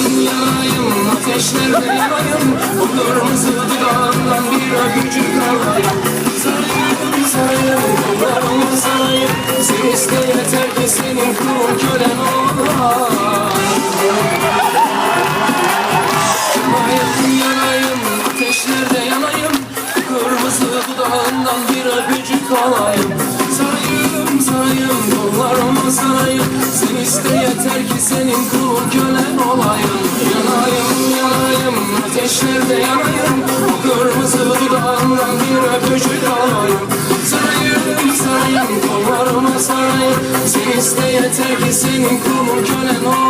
Yanayım yanayım ateşlerde yanayım O kırmızı dudağından bir öpücük alayım Sarayım sarayım kollarımı sarayım Sen iste yeter ki senin kulun kölen olayım yanayım ateşlerde yanayım Kırmızı dudağından bir öpücük alayım yeter ki senin kulun kölen olayım. Yanayım yanayım ateşlerde yanayım. O kırmızı dudağından bir öpücük alayım. Sarayım sarayım kollarımı sarayım. Sen iste yeter ki senin kulun kölen olayım